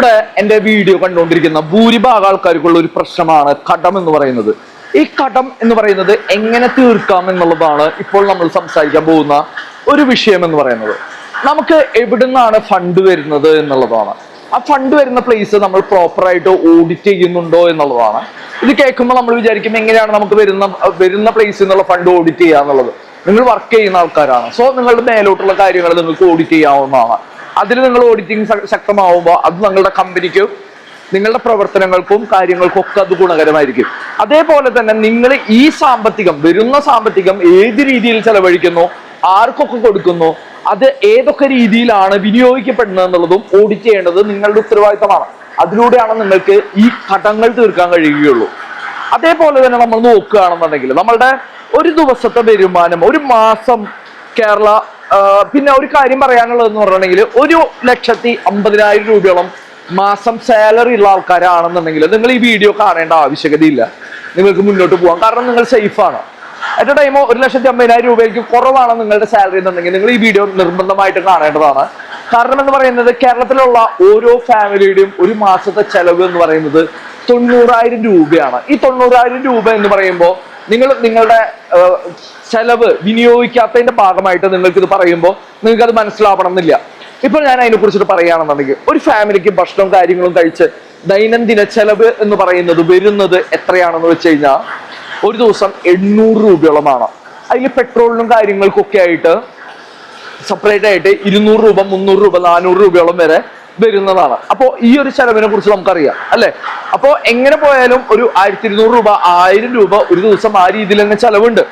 ഇവിടെ എന്റെ വീഡിയോ കണ്ടുകൊണ്ടിരിക്കുന്ന ഭൂരിഭാഗം ആൾക്കാർക്കുള്ള ഒരു പ്രശ്നമാണ് കടം എന്ന് പറയുന്നത്. ഈ കടം എന്ന് പറയുന്നത് എങ്ങനെ തീർക്കാം എന്നുള്ളതാണ് ഇപ്പോൾ നമ്മൾ സംസാരിക്കാൻ പോകുന്ന ഒരു വിഷയം എന്ന് പറയുന്നത്. നമുക്ക് എവിടുന്നാണ് ഫണ്ട് വരുന്നത് എന്നുള്ളതാണ്. ആ ഫണ്ട് വരുന്ന പ്ലേസ് നമ്മൾ പ്രോപ്പറായിട്ട് ഓഡിറ്റ് ചെയ്യുന്നുണ്ടോ എന്നുള്ളതാണ്. ഇത് കേൾക്കുമ്പോൾ നമ്മൾ വിചാരിക്കും എങ്ങനെയാണ് നമുക്ക് വരുന്ന വരുന്ന പ്ലേസിൽ നിന്നുള്ള ഫണ്ട് ഓഡിറ്റ് ചെയ്യുക എന്നുള്ളത് നിങ്ങൾ വർക്ക് ചെയ്യുന്ന ആൾക്കാരാണ്. സോ നിങ്ങളുടെ മേലോട്ടുള്ള കാര്യങ്ങൾ നിങ്ങൾക്ക് ഓഡിറ്റ് ചെയ്യാവുന്നതാണ്. അതിൽ നിങ്ങൾ ഓഡിറ്റിംഗ് ശക്തമാവുമ്പോൾ അത് നിങ്ങളുടെ കമ്പനിക്ക് നിങ്ങളുടെ പ്രവർത്തനങ്ങൾക്കും കാര്യങ്ങൾക്കും ഒക്കെ അത് ഗുണകരമായിരിക്കും. അതേപോലെ തന്നെ നിങ്ങൾ ഈ സാമ്പത്തികം വരുന്ന സാമ്പത്തികം ഏത് രീതിയിൽ ചെലവഴിക്കുന്നു ആർക്കൊക്കെ കൊടുക്കുന്നു അത് ഏതൊക്കെ രീതിയിലാണ് വിനിയോഗിക്കപ്പെടുന്നത് എന്നുള്ളതും ഓഡിറ്റ് ചെയ്യേണ്ടത് നിങ്ങളുടെ ഉത്തരവാദിത്തമാണ്. അതിലൂടെയാണ് നിങ്ങൾക്ക് ഈ ഘട്ടങ്ങൾ തീർക്കാൻ കഴിയുകയുള്ളൂ. അതേപോലെ തന്നെ നമ്മൾ നോക്കുകയാണെന്നുണ്ടെങ്കിൽ നമ്മളുടെ ഒരു ദിവസത്തെ വരുമാനം ഒരു മാസം കേരള പിന്നെ ഒരു കാര്യം പറയാനുള്ളതെന്ന് പറഞ്ഞിട്ടുണ്ടെങ്കിൽ ഒരു ലക്ഷത്തി അമ്പതിനായിരം രൂപയോളം മാസം സാലറി ഉള്ള ആൾക്കാരാണെന്നുണ്ടെങ്കിൽ നിങ്ങൾ ഈ വീഡിയോ കാണേണ്ട ആവശ്യകതയില്ല. നിങ്ങൾക്ക് മുന്നോട്ട് പോകാം കാരണം നിങ്ങൾ സേഫാണ് അറ്റ് ടൈം ഒരു ലക്ഷത്തി അമ്പതിനായിരം രൂപയ്ക്ക് കുറവാണ് നിങ്ങളുടെ സാലറി എന്നുണ്ടെങ്കിൽ നിങ്ങൾ ഈ വീഡിയോ നിർബന്ധമായിട്ട് കാണേണ്ടതാണ്. കാരണം എന്ന് പറയുന്നത് കേരളത്തിലുള്ള ഓരോ ഫാമിലിയുടെയും ഒരു മാസത്തെ ചെലവ് എന്ന് പറയുന്നത് തൊണ്ണൂറായിരം രൂപയാണ്. ഈ തൊണ്ണൂറായിരം രൂപ എന്ന് പറയുമ്പോൾ നിങ്ങൾ നിങ്ങളുടെ ചെലവ് വിനിയോഗിക്കാത്തതിന്റെ ഭാഗമായിട്ട് നിങ്ങൾക്ക് ഇത് പറയുമ്പോൾ നിങ്ങൾക്ക് അത് മനസ്സിലാവണം എന്നില്ല ഞാൻ അതിനെ കുറിച്ചിട്ട് പറയുകയാണെന്നുണ്ടെങ്കിൽ ഒരു ഫാമിലിക്ക് ഭക്ഷണവും കാര്യങ്ങളും കഴിച്ച് ദൈനംദിന ചെലവ് എന്ന് പറയുന്നത് വരുന്നത് എത്രയാണെന്ന് വെച്ച് കഴിഞ്ഞാൽ ഒരു ദിവസം എണ്ണൂറ് രൂപയോളമാണ്. അതിൽ പെട്രോളിനും കാര്യങ്ങൾക്കൊക്കെ ആയിട്ട് സെപ്പറേറ്റ് ആയിട്ട് ഇരുന്നൂറ് രൂപ മുന്നൂറ് രൂപ നാനൂറ് രൂപയോളം വരെ വരുന്നതാണ്. അപ്പോൾ ഈ ഒരു ചെലവിനെ കുറിച്ച് നമുക്കറിയാം അല്ലെ? അപ്പോൾ എങ്ങനെ പോയാലും ഒരു ആയിരത്തി ഇരുന്നൂറ് രൂപ ആയിരം രൂപ ഒരു ദിവസം ആ രീതിയിൽ തന്നെ ചെലവുണ്ട്.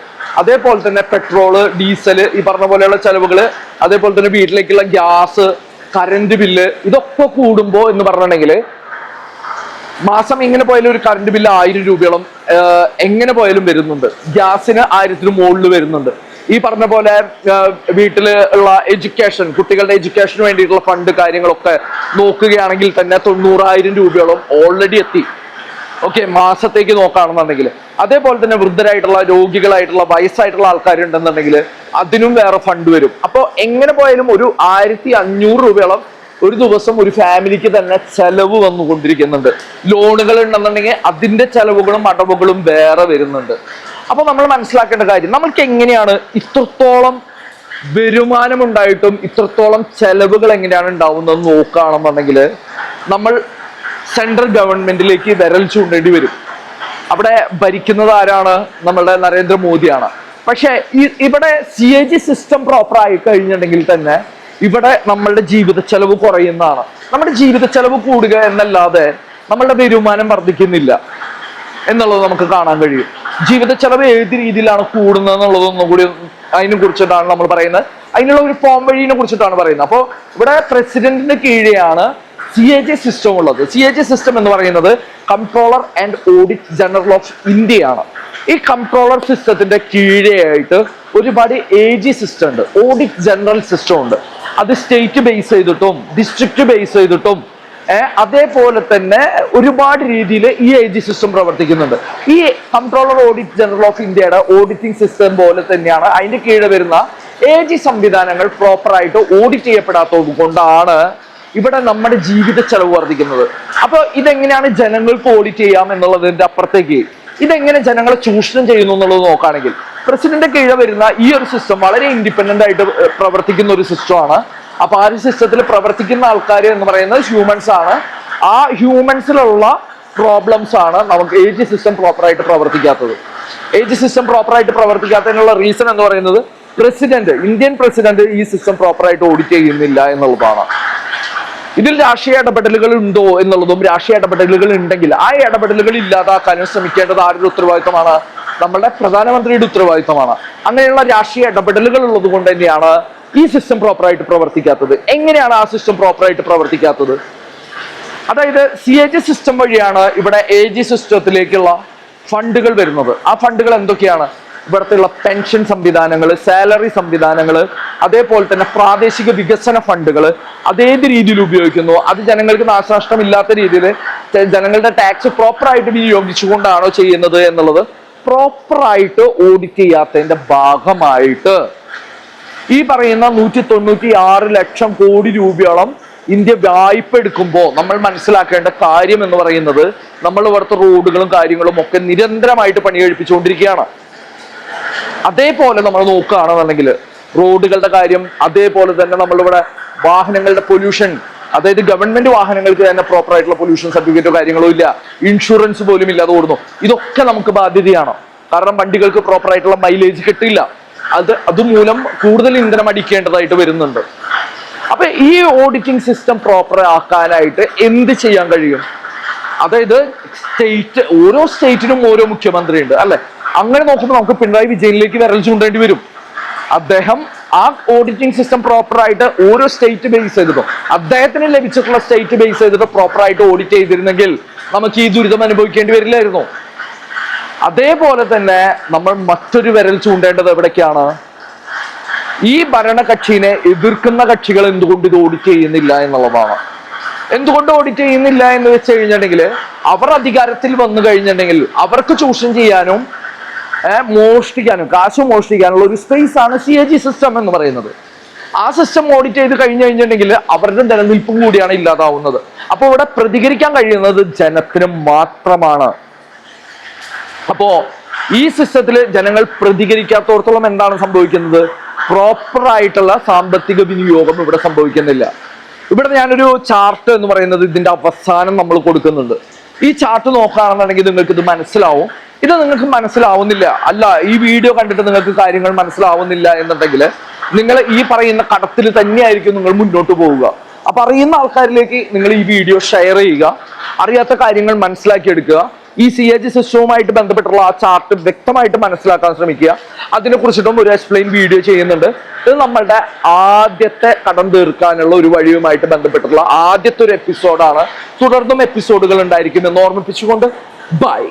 അതേപോലെ തന്നെ പെട്രോൾ ഡീസൽ ഈ പറഞ്ഞ പോലെയുള്ള ചെലവുകൾ അതേപോലെ തന്നെ വീട്ടിലേക്കുള്ള ഗ്യാസ് കറണ്ട് ബില്ല് ഇതൊക്കെ കൂടുമ്പോ എന്ന് പറഞ്ഞിട്ടുണ്ടെങ്കിൽ മാസം എങ്ങനെ പോയാലും ഒരു കറണ്ട് ബില്ല് ആയിരം രൂപയോളം എങ്ങനെ പോയാലും വരുന്നുണ്ട്. ഗ്യാസിന് ആയിരത്തിന് മുകളിൽ വരുന്നുണ്ട്. ഈ പറഞ്ഞ പോലെ വീട്ടിൽ ഉള്ള എഡ്യൂക്കേഷൻ കുട്ടികളുടെ എഡ്യൂക്കേഷന് വേണ്ടിയിട്ടുള്ള ഫണ്ട് കാര്യങ്ങളൊക്കെ നോക്കുകയാണെങ്കിൽ തന്നെ തൊണ്ണൂറായിരം രൂപയോളം ഓൾറെഡി എത്തി. ഓക്കെ മാസത്തേക്ക് നോക്കുകയാണെന്നുണ്ടെങ്കിൽ. അതേപോലെ തന്നെ വൃദ്ധരായിട്ടുള്ള രോഗികളായിട്ടുള്ള വയസ്സായിട്ടുള്ള ആൾക്കാരുണ്ടെന്നുണ്ടെങ്കിൽ അതിനും വേറെ ഫണ്ട് വരും. അപ്പോൾ എങ്ങനെ പോയാലും ഒരു ആയിരത്തി അഞ്ഞൂറ് രൂപയോളം ഒരു ദിവസം ഒരു ഫാമിലിക്ക് തന്നെ ചെലവ് വന്നുകൊണ്ടിരിക്കുന്നുണ്ട്. ലോണുകൾ ഉണ്ടെന്നുണ്ടെങ്കിൽ അതിന്റെ ചെലവുകളും അടവുകളും വേറെ വരുന്നുണ്ട്. അപ്പൊ നമ്മൾ മനസ്സിലാക്കേണ്ട കാര്യം നമ്മൾക്ക് എങ്ങനെയാണ് ഇത്രത്തോളം വരുമാനം ഉണ്ടായിട്ടും ഇത്രത്തോളം ചെലവുകൾ എങ്ങനെയാണ് ഉണ്ടാവുന്നത് നോക്കുകയാണെന്നുണ്ടെങ്കിൽ നമ്മൾ സെൻട്രൽ ഗവൺമെന്റിലേക്ക് വിരൽ ചൂണ്ടേണ്ടി വരും. അവിടെ ഭരിക്കുന്നത് ആരാണ്? നമ്മളുടെ നരേന്ദ്രമോദിയാണ്. പക്ഷേ ഇവിടെ C A G system proper ആയി കഴിഞ്ഞിട്ടുണ്ടെങ്കിൽ തന്നെ ഇവിടെ നമ്മളുടെ ജീവിത ചെലവ് കുറയുന്നതാണ്. നമ്മുടെ ജീവിത ചെലവ് കൂടുക എന്നല്ലാതെ നമ്മളുടെ വരുമാനം വർദ്ധിക്കുന്നില്ല. എന്നുള്ളത് നമുക്ക് കാണാൻ കഴിയും. ജീവിത ചെലവ് ഏത് രീതിയിലാണ് കൂടുന്നത് എന്നുള്ളതൊന്നും കൂടി അതിനെ കുറിച്ചിട്ടാണ് നമ്മൾ പറയുന്നത്. അതിനുള്ള ഒരു ഫോം വഴിനെ കുറിച്ചിട്ടാണ് പറയുന്നത്. അപ്പോൾ ഇവിടെ പ്രസിഡന്റിന്റെ കീഴെയാണ് സി എ ജി സിസ്റ്റം ഉള്ളത്. സി എ ജി സിസ്റ്റം എന്ന് പറയുന്നത് controller and audit general of India ആണ് ഈ കൺട്രോളർ സിസ്റ്റത്തിന്റെ കീഴെയായിട്ട് ഒരുപാട് എ ജി സിസ്റ്റം ഉണ്ട്. ഓഡിറ്റ് ജനറൽ സിസ്റ്റം ഉണ്ട്. അത് സ്റ്റേറ്റ് ബേസ് ചെയ്തിട്ടും ഡിസ്ട്രിക്ട് ബേസ് ചെയ്തിട്ടും അതേപോലെ തന്നെ ഒരുപാട് രീതിയിൽ ഈ എ ജി സിസ്റ്റം പ്രവർത്തിക്കുന്നുണ്ട്. ഈ കൺട്രോളർ ഓഡിറ്റ് ജനറൽ ഓഫ് ഇന്ത്യയുടെ ഓഡിറ്റിംഗ് സിസ്റ്റം പോലെ തന്നെയാണ് അതിന്റെ കീഴിൽ വരുന്ന എ ജി സംവിധാനങ്ങൾ പ്രോപ്പറായിട്ട് ഓഡിറ്റ് ചെയ്യപ്പെടാത്തത് കൊണ്ടാണ് ഇവിടെ നമ്മുടെ ജീവിത ചെലവ് വർദ്ധിക്കുന്നത്. അപ്പോൾ ഇതെങ്ങനെയാണ് ജനങ്ങൾക്ക് ഓഡിറ്റ് ചെയ്യാം എന്നുള്ളതിന്റെ അപ്പുറത്തേക്ക് ഇതെങ്ങനെ ജനങ്ങളെ ചൂഷണം ചെയ്യുന്നു എന്നുള്ളത് നോക്കുകയാണെങ്കിൽ പ്രസിഡന്റ് കീഴിൽ വരുന്ന ഈ ഒരു സിസ്റ്റം വളരെ ഇൻഡിപെൻഡന്റ് ആയിട്ട് പ്രവർത്തിക്കുന്ന ഒരു സിസ്റ്റമാണ് അപ്പൊ ആ ഒരു സിസ്റ്റത്തിൽ പ്രവർത്തിക്കുന്ന ആൾക്കാർ എന്ന് പറയുന്നത് ഹ്യൂമൻസ് ആണ്. ആ ഹ്യൂമൻസിലുള്ള പ്രോബ്ലംസ് ആണ് നമുക്ക് ഏജ് സിസ്റ്റം പ്രോപ്പറായിട്ട് പ്രവർത്തിക്കാത്തത്. ഏജ് സിസ്റ്റം പ്രോപ്പറായിട്ട് പ്രവർത്തിക്കാത്തതിനുള്ള റീസൺ എന്ന് പറയുന്നത് പ്രസിഡന്റ് ഇന്ത്യൻ പ്രസിഡന്റ് ഈ സിസ്റ്റം പ്രോപ്പറായിട്ട് ഓഡിറ്റ് ചെയ്യുന്നില്ല എന്നുള്ളതാണ്. ഇതിൽ രാഷ്ട്രീയ ഇടപെടലുകൾ ഉണ്ടോ എന്നുള്ളതും രാഷ്ട്രീയ ഇടപെടലുകൾ ഉണ്ടെങ്കിൽ ആ ഇടപെടലുകൾ ഇല്ലാതാക്കാനും ശ്രമിക്കേണ്ടത് ആരുടെ ഉത്തരവാദിത്തമാണ്? നമ്മളുടെ പ്രധാനമന്ത്രിയുടെ ഉത്തരവാദിത്തമാണ്. അങ്ങനെയുള്ള രാഷ്ട്രീയ ഇടപെടലുകൾ ഉള്ളത് കൊണ്ട് തന്നെയാണ് ഈ സിസ്റ്റം പ്രോപ്പറായിട്ട് പ്രവർത്തിക്കാത്തത്? എങ്ങനെയാണ് ആ സിസ്റ്റം പ്രോപ്പറായിട്ട് പ്രവർത്തിക്കാത്തത്? അതായത് സി എ ജി സിസ്റ്റം വഴിയാണ് ഇവിടെ എ ജി സിസ്റ്റത്തിലേക്കുള്ള ഫണ്ടുകൾ വരുന്നത്. ആ ഫണ്ടുകൾ എന്തൊക്കെയാണ്? ഇവിടത്തെയുള്ള പെൻഷൻ സംവിധാനങ്ങൾ സാലറി സംവിധാനങ്ങൾ അതേപോലെ തന്നെ പ്രാദേശിക വികസന ഫണ്ടുകൾ അതേത് രീതിയിൽ ഉപയോഗിക്കുന്നു? അത് ജനങ്ങൾക്ക് നാശനഷ്ടം ഇല്ലാത്ത രീതിയിൽ ജനങ്ങളുടെ ടാക്സ് പ്രോപ്പറായിട്ട് വിനിയോഗിച്ചുകൊണ്ടാണോ ചെയ്യുന്നത് എന്നുള്ളത് പ്രോപ്പറായിട്ട് ഓഡിറ്റ് ചെയ്യാത്തതിന്റെ ഭാഗമായിട്ട് ഈ പറയുന്ന നൂറ്റി തൊണ്ണൂറ്റി ആറ് ലക്ഷം കോടി രൂപയോളം ഇന്ത്യ വായ്പ എടുക്കുമ്പോൾ നമ്മൾ മനസ്സിലാക്കേണ്ട കാര്യം എന്ന് പറയുന്നത് നമ്മൾ ഇവിടുത്തെ റോഡുകളും കാര്യങ്ങളും ഒക്കെ നിരന്തരമായിട്ട് പണി കഴിപ്പിച്ചുകൊണ്ടിരിക്കുകയാണ് അതേപോലെ നമ്മൾ നോക്കുകയാണെന്നുണ്ടെങ്കിൽ റോഡുകളുടെ കാര്യം അതേപോലെ തന്നെ നമ്മളിവിടെ വാഹനങ്ങളുടെ പൊല്യൂഷൻ അതായത് ഗവൺമെന്റ് വാഹനങ്ങൾക്ക് തന്നെ പ്രോപ്പർ ആയിട്ടുള്ള പൊല്യൂഷൻ സർട്ടിഫിക്കറ്റോ കാര്യങ്ങളോ ഇല്ല. ഇൻഷുറൻസ് പോലും ഇല്ലാതെ ഓടുന്നു. ഇതൊക്കെ നമുക്ക് ബാധ്യതയാണ്. കാരണം വണ്ടികൾക്ക് പ്രോപ്പർ ആയിട്ടുള്ള മൈലേജ് കിട്ടില്ല അത് അതുമൂലം കൂടുതൽ ഇന്ധനം അടിക്കേണ്ടതായിട്ട് വരുന്നുണ്ട്. അപ്പൊ ഈ ഓഡിറ്റിംഗ് സിസ്റ്റം പ്രോപ്പർ ആക്കാനായിട്ട് എന്ത് ചെയ്യാൻ കഴിയും? അതായത് സ്റ്റേറ്റ് ഓരോ സ്റ്റേറ്റിനും ഓരോ മുഖ്യമന്ത്രി ഉണ്ട് അല്ലെ? അങ്ങനെ നോക്കുമ്പോൾ നമുക്ക് പിണറായി വിജയനിലേക്ക് വിരൽ ചൂണ്ടേണ്ടി വരും. അദ്ദേഹം ആ ഓഡിറ്റിംഗ് സിസ്റ്റം പ്രോപ്പർ ആയിട്ട് ഓരോ സ്റ്റേറ്റ് ബേസ് ചെയ്തിട്ടോ അദ്ദേഹത്തിന് ലഭിച്ചിട്ടുള്ള സ്റ്റേറ്റ് ബേസ് ചെയ്തിട്ട് പ്രോപ്പർ ആയിട്ട് ഓഡിറ്റ് ചെയ്തിരുന്നെങ്കിൽ നമുക്ക് ഈ ദുരിതം അനുഭവിക്കേണ്ടി വരില്ലായിരുന്നു. അതേപോലെ തന്നെ നമ്മൾ മറ്റൊരു വിരൽ ചൂണ്ടേണ്ടത് എവിടേക്കാണ്? ഈ ഭരണകക്ഷിനെ എതിർക്കുന്ന കക്ഷികൾ എന്തുകൊണ്ട് ഇത് ഓഡിറ്റ് ചെയ്യുന്നില്ല എന്നുള്ളതാണ്. എന്തുകൊണ്ട് ഓഡിറ്റ് ചെയ്യുന്നില്ല എന്ന് വെച്ച് കഴിഞ്ഞിട്ടുണ്ടെങ്കിൽ അവർ അധികാരത്തിൽ വന്നു കഴിഞ്ഞിട്ടുണ്ടെങ്കിൽ അവർക്ക് ചൂഷണം ചെയ്യാനും മോഷ്ടിക്കാനും കാശ് മോഷ്ടിക്കാനുള്ള ഒരു സ്പേസ് ആണ് സി എ ജി സിസ്റ്റം എന്ന് പറയുന്നത്. ആ സിസ്റ്റം ഓഡിറ്റ് ചെയ്ത് കഴിഞ്ഞു കഴിഞ്ഞിട്ടുണ്ടെങ്കിൽ അവരുടെ നിലനിൽപ്പും കൂടിയാണ് ഇല്ലാതാവുന്നത്. അപ്പൊ ഇവിടെ പ്രതികരിക്കാൻ കഴിയുന്നത് ജനത്തിന് മാത്രമാണ്. അപ്പോ ഈ സിസ്റ്റത്തിൽ ജനങ്ങൾ പ്രതികരിക്കാത്തോടത്തോളം എന്താണ് സംഭവിക്കുന്നത്? പ്രോപ്പർ ആയിട്ടുള്ള സാമ്പത്തിക വിനിയോഗം ഇവിടെ സംഭവിക്കുന്നില്ല. ഇവിടെ ഞാനൊരു ചാർട്ട് എന്ന് പറയുന്നത് ഇതിന്റെ അവസാനം നമ്മൾ കൊടുക്കുന്നുണ്ട്. ഈ ചാർട്ട് നോക്കുകയാണെന്നുണ്ടെങ്കിൽ നിങ്ങൾക്ക് ഇത് മനസ്സിലാവും. ഇത് നിങ്ങൾക്ക് മനസ്സിലാവുന്നില്ല. അല്ല ഈ വീഡിയോ കണ്ടിട്ട് നിങ്ങൾക്ക് കാര്യങ്ങൾ മനസ്സിലാവുന്നില്ല എന്നുണ്ടെങ്കിൽ നിങ്ങൾ ഈ പറയുന്ന കടത്തിൽ തന്നെയായിരിക്കും നിങ്ങൾ മുന്നോട്ട് പോവുക. അപ്പൊ അറിയുന്ന ആൾക്കാരിലേക്ക് നിങ്ങൾ ഈ വീഡിയോ ഷെയർ ചെയ്യുക. അറിയാത്ത കാര്യങ്ങൾ മനസ്സിലാക്കിയെടുക്കുക. ഈ സി എ ജി സിസ്റ്റവുമായിട്ട് ബന്ധപ്പെട്ടുള്ള ആ ചാർട്ട് വ്യക്തമായിട്ട് മനസ്സിലാക്കാൻ ശ്രമിക്കുക. അതിനെ കുറിച്ചിട്ടും ഒരു എക്സ്പ്ലെയിൻ വീഡിയോ ചെയ്യുന്നുണ്ട്. ഇത് നമ്മളുടെ ആദ്യത്തെ കടം തീർക്കാനുള്ള ഒരു വഴിയുമായിട്ട് ബന്ധപ്പെട്ടിട്ടുള്ള ആദ്യത്തെ ഒരു എപ്പിസോഡാണ് തുടർന്നും എപ്പിസോഡുകൾ ഉണ്ടായിരിക്കും എന്ന് ഓർമ്മിപ്പിച്ചുകൊണ്ട് ബൈ